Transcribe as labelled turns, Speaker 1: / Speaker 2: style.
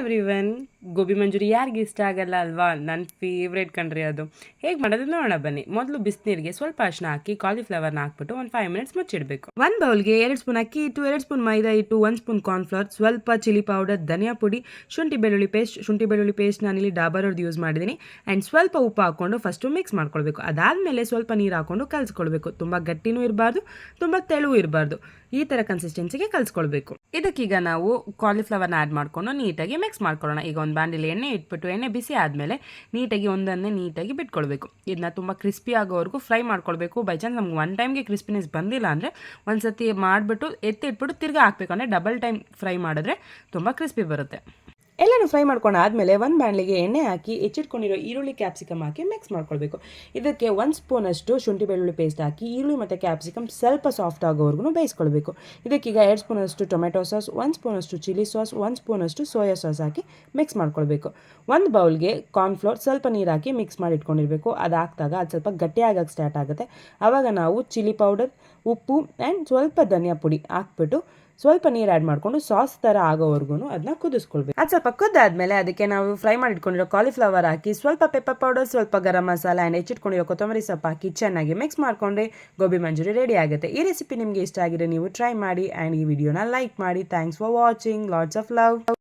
Speaker 1: everyone. Gobi ಮಂಜೂರಿ ಯಾರಿಗೆ ಇಷ್ಟ ಆಗಲ್ಲ ಅಲ್ವಾ? ನನ್ನ ಫೇವ್ರೇಟ್ ಕಣ್ರಿ ಅದು. ಹೇಗೆ ಮಾಡೋದು ನೋಡೋಣ ಬನ್ನಿ. ಮೊದಲು ಬಿಸಿನೀರಿಗೆ ಸ್ವಲ್ಪ ಅರ್ಶನ ಹಾಕಿ ಕಾಲಿಫ್ಲವರ್ನ ಹಾಕ್ಬಿಟ್ಟು ಒಂದು ಫೈವ್ ಮಿನಿಟ್ಸ್ ಮುಚ್ಚಿಡಬೇಕು. ಒಂದು ಬೌಲ್ಗೆ ಎರಡು ಸ್ಪೂನ್ ಅಕ್ಕಿ ಇಟ್ಟು ಎರಡು ಸ್ಪೂನ್ ಮೈದಾ ಇಟ್ಟು ಒಂದು ಸ್ಪೂನ್ ಕಾರ್ನ್ಫ್ಲವರ್ ಸ್ವಲ್ಪ ಚಿಲ್ಲಿ ಪೌಡರ್ ಧನಿಯಾ ಪುಡಿ, ಶುಂಠಿ ಬೆಳ್ಳುಳ್ಳಿ ಪೇಸ್ಟ್ ಶುಂಠಿ ಬೆಳ್ಳುಳ್ಳಿ ಪೇಸ್ಟ್ ನಾನಿಲ್ಲಿ ಡಾಬರ್ ಅವ್ರದ್ದು ಯೂಸ್ ಮಾಡಿದ್ದೀನಿ ಆ್ಯಂಡ್ ಸ್ವಲ್ಪ ಉಪ್ಪು ಹಾಕ್ಕೊಂಡು ಫಸ್ಟು ಮಿಕ್ಸ್ ಮಾಡ್ಕೊಳ್ಬೇಕು. ಅದಾದಮೇಲೆ ಸ್ವಲ್ಪ ನೀರು ಹಾಕ್ಕೊಂಡು ಕಲಿಸ್ಕೊಳ್ಬೇಕು. ತುಂಬ ಗಟ್ಟಿನೂ ಇರಬಾರ್ದು, ತುಂಬ ತೆಳು ಇರಬಾರ್ದು. ಈ ಥರ ಕನ್ಸಿಸ್ಟೆನ್ಸಿಗೆ ಕಲಿಸ್ಕೊಳ್ಬೇಕು. ಇದಕ್ಕೀಗ ನಾವು ಕಾಲಿಫ್ಲವರ್ನ ಆ್ಯಡ್ ಮಾಡಿಕೊಂಡು ನೀಟಾಗಿ ಮಿಕ್ಸ್ ಮಾಡ್ಕೊಳ್ಳೋಣ. ಈಗ ಒಂದು ಬಾಂಡಿಲಿ ಎಣ್ಣೆ ಇಟ್ಬಿಟ್ಟು, ಎಣ್ಣೆ ಬಿಸಿ ಆದಮೇಲೆ ನೀಟಾಗಿ ಒಂದನ್ನೇ ನೀಟಾಗಿ ಬಿಟ್ಕೊಳ್ಬೇಕು. ಇದನ್ನ ತುಂಬ ಕ್ರಿಸ್ಪಿ ಆಗೋವರೆಗೂ ಫ್ರೈ ಮಾಡ್ಕೊಳ್ಬೇಕು. ಬೈ ಚಾನ್ಸ್ ನಮ್ಗೆ ಒನ್ ಟೈಮ್ಗೆ ಕ್ರಿಸ್ಪಿನೆಸ್ ಬಂದಿಲ್ಲ ಅಂದರೆ ಒಂದು ಸತಿ ಮಾಡಿಬಿಟ್ಟು, ಎತ್ತಿಟ್ಬಿಟ್ಟು ತಿರ್ಗಿ ಹಾಕಬೇಕು. ಅಂದರೆ ಡಬಲ್ ಟೈಮ್ ಫ್ರೈ ಮಾಡಿದ್ರೆ ತುಂಬ ಕ್ರಿಸ್ಪಿ ಬರುತ್ತೆ. ಎಲ್ಲನೂ ಫ್ರೈ ಮಾಡ್ಕೊಂಡು ಆದಮೇಲೆ ಒಂದು ಬಾಣಲಿಗೆ ಎಣ್ಣೆ ಹಾಕಿ ಹೆಚ್ಚಿಟ್ಕೊಂಡಿರೋ ಈರುಳ್ಳಿ ಕ್ಯಾಪ್ಸಿಕಮ್ ಹಾಕಿ ಮಿಕ್ಸ್ ಮಾಡ್ಕೊಳ್ಬೇಕು. ಇದಕ್ಕೆ ಒಂದು ಸ್ಪೂನಷ್ಟು ಶುಂಠಿ ಬೆಳ್ಳುಳ್ಳಿ ಪೇಸ್ಟ್ ಹಾಕಿ, ಈರುಳ್ಳಿ ಮತ್ತು ಕ್ಯಾಪ್ಸಿಕಮ್ ಸ್ವಲ್ಪ ಸಾಫ್ಟ್ ಆಗೋವರೆಗೂ ಬೇಯಿಸ್ಕೊಳ್ಬೇಕು. ಇದಕ್ಕೀಗ ಎರಡು ಸ್ಪೂನಷ್ಟು ಟೊಮೆಟೊ ಸಾಸ್ ಒಂದು ಸ್ಪೂನಷ್ಟು ಚಿಲ್ಲಿ ಸಾಸ್ ಒಂದು ಸ್ಪೂನಷ್ಟು ಸೋಯಾ ಸಾಸ್ ಹಾಕಿ ಮಿಕ್ಸ್ ಮಾಡ್ಕೊಳ್ಬೇಕು. ಒಂದು ಬೌಲ್ಗೆ ಕಾರ್ನ್ಫ್ಲೋರ್ ಸ್ವಲ್ಪ ನೀರು ಹಾಕಿ ಮಿಕ್ಸ್ ಮಾಡಿ ಇಟ್ಕೊಂಡಿರಬೇಕು. ಅದು ಹಾಕಿದಾಗ ಅದು ಸ್ವಲ್ಪ ಗಟ್ಟಿಯಾಗಕ್ಕೆ ಸ್ಟಾರ್ಟ್ ಆಗುತ್ತೆ. ಆವಾಗ ನಾವು ಚಿಲ್ಲಿ ಪೌಡರ್ ಉಪ್ಪು ಆ್ಯಂಡ್ ಸ್ವಲ್ಪ ಧನಿಯಾ ಪುಡಿ ಹಾಕ್ಬಿಟ್ಟು ಸ್ವಲ್ಪ ನೀರು ಆ್ಯಡ್ ಮಾಡಿಕೊಂಡು ಸಾಸ್ ಥರ ಆಗೋವರೆಗೂ ಅದನ್ನ ಕುದಿಸ್ಕೊಳ್ಬೇಕು. ಅದು ಸ್ವಲ್ಪ ಕುದ್ದಾದ್ಮೇಲೆ ಅದಕ್ಕೆ ನಾವು ಫ್ರೈ ಮಾಡಿಟ್ಕೊಂಡಿರೋ ಕಾಲಿಫ್ಲವರ್ ಹಾಕಿ ಸ್ವಲ್ಪ ಪೆಪ್ಪರ್ ಪೌಡರ್ ಸ್ವಲ್ಪ ಗರಂ ಮಸಾಲ ಆ್ಯಂಡ್ ಹೆಚ್ಚಿಟ್ಕೊಂಡಿರೋ ಕೊತ್ತಂಬರಿ ಸೊಪ್ಪು ಹಾಕಿ ಚೆನ್ನಾಗಿ ಮಿಕ್ಸ್ ಮಾಡಿಕೊಂಡ್ರೆ ಗೋಬಿ ಮಂಜೂರಿ ರೆಡಿ ಆಗುತ್ತೆ. ಈ ರೆಸಿಪಿ ನಿಮಗೆ ಇಷ್ಟ ಆಗಿದೆ ನೀವು ಟ್ರೈ ಮಾಡಿ ಆ್ಯಂಡ್ ಈ ವಿಡಿಯೋನ ಲೈಕ್ ಮಾಡಿ. Thanks for watching lots of love